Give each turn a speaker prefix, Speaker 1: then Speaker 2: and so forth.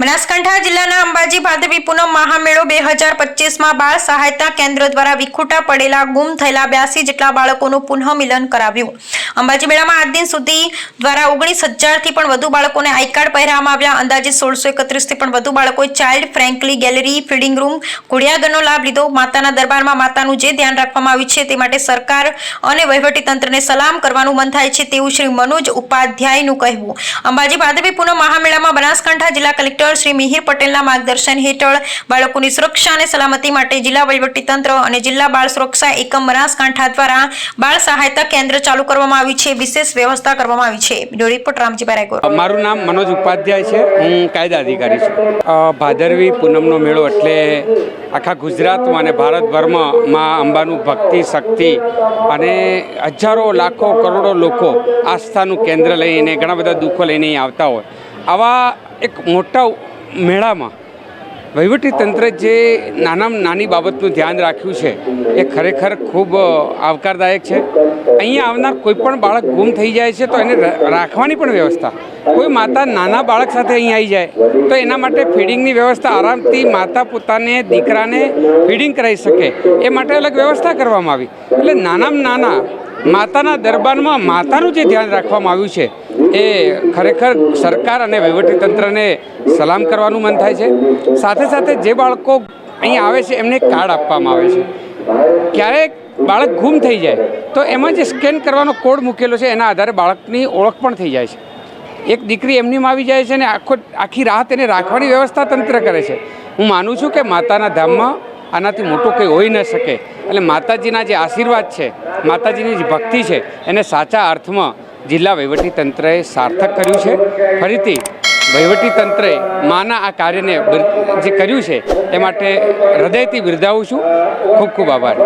Speaker 1: બનાસકાંઠા જિલ્લાના અંબાજી ભાદરવી પૂનમ મહામેળો બે હજાર પચીસમાં બાળ સહાયતા કેન્દ્ર દ્વારા વિખૂટા પડેલા ગુમ થયેલા બ્યાસી જેટલા બાળકોનું પુનઃ મિલન કરાવ્યું. અંબાજી મેળામાં આજ દિન સુધી દ્વારા ઓગણીસ હજારથી પણ વધુ બાળકોને આઈ કાર્ડ પહેરવામાં આવ્યા. અંદાજે સોળસો એકત્રીસથી પણ વધુ બાળકોએ child friendly gallery feeding room ઘોડિયાગરનો લાભ લીધો. માતાના દરબારમાં માતાનું જે ધ્યાન રાખવામાં આવ્યું છે તે માટે સરકાર અને વહીવટી તંત્રને સલામ કરવાનું મન થાય છે તેવું શ્રી મનોજ ઉપાધ્યાયનું કહેવું. અંબાજી ભાદરવી પૂનમ મહામેળામાં બનાસકાંઠા જિલ્લા કલેક્ટર શ્રી મિહિર પટેલના માર્ગદર્શન હેઠળ બાળકોની સુરક્ષા અને સલામતી માટે જિલ્લા વહીવટીતંત્ર અને જિલ્લા બાળ સુરક્ષા એકમ બનાસકાંઠા દ્વારા બાળ સહાયતા કેન્દ્ર ચાલુ કરવામાં આવ્યું છે. વિશેષ વ્યવસ્થા કરવામાં આવી છે. રિપોર્ટ રામજી રાયગોર.
Speaker 2: મારું નામ મનોજ ઉપાધ્યાય છે. હું કાયદા અધિકારી છું. ભાદરવી પૂનમનો મેળો એટલે આખા ગુજરાતમાં અને ભારતભરમાં માં અંબાનું ભક્તિ, શક્તિ અને હજારો, લાખો, કરોડો લોકો આસ્થાનું કેન્દ્ર લઈને ઘણા બધા દુઃખો લઈને આવતા હોય. આવા એક મોટા મેળામાં તંત્ર જે નાનામાં નાની બાબતનું ધ્યાન રાખ્યું છે, એ ખરેખર ખૂબ આવકારદાયક છે. અહીંયા આવનાર કોઈ પણ બાળક ગુમ થઈ જાય છે, તો એને રાખવાની પણ વ્યવસ્થા. કોઈ માતા નાના બાળક સાથે અહીં આવી જાય, તો એના માટે ફીડિંગની વ્યવસ્થા આરામથી માતા પોતાને, દીકરાને ફીડિંગ કરાવી શકે. એ માટે અલગ વ્યવસ્થા કરવામાં આવી. એટલે નાનામાં નાના માતાના દરબારમાં માતાનું જે ધ્યાન રાખવામાં આવ્યું છે, એ ખરેખર સરકાર અને વહીવટીતંત્રને સલામ કરવાનું મન થાય છે. સાથે સાથે જે બાળકો અહીં આવે છે, એમને કાર્ડ આપવામાં આવે છે. ક્યારેક બાળક ગુમ થઈ જાય, તો એમાં જે સ્કેન કરવાનો કોડ મૂકેલો છે, એના આધારે બાળકની ઓળખ પણ થઈ જાય છે. એક દીકરી એમની આવી જાય છે અને આખો, આખી રાત એને રાખવાની વ્યવસ્થા તંત્ર કરે છે. હું માનું છું કે માતાના ધામમાં આનાથી મોટું કંઈ હોઈ ન શકે. એટલે માતાજીના જે આશીર્વાદ છે, માતાજીની જે ભક્તિ છે, એને સાચા અર્થમાં જિલ્લા વહીવટી તંત્રએ સાર્થક કર્યું છે. ફરીથી વહીવટી તંત્રએ માના આ કાર્યને જે કર્યું છે, એ માટે હૃદયથી બિરદાવું છું. ખૂબ ખૂબ આભાર.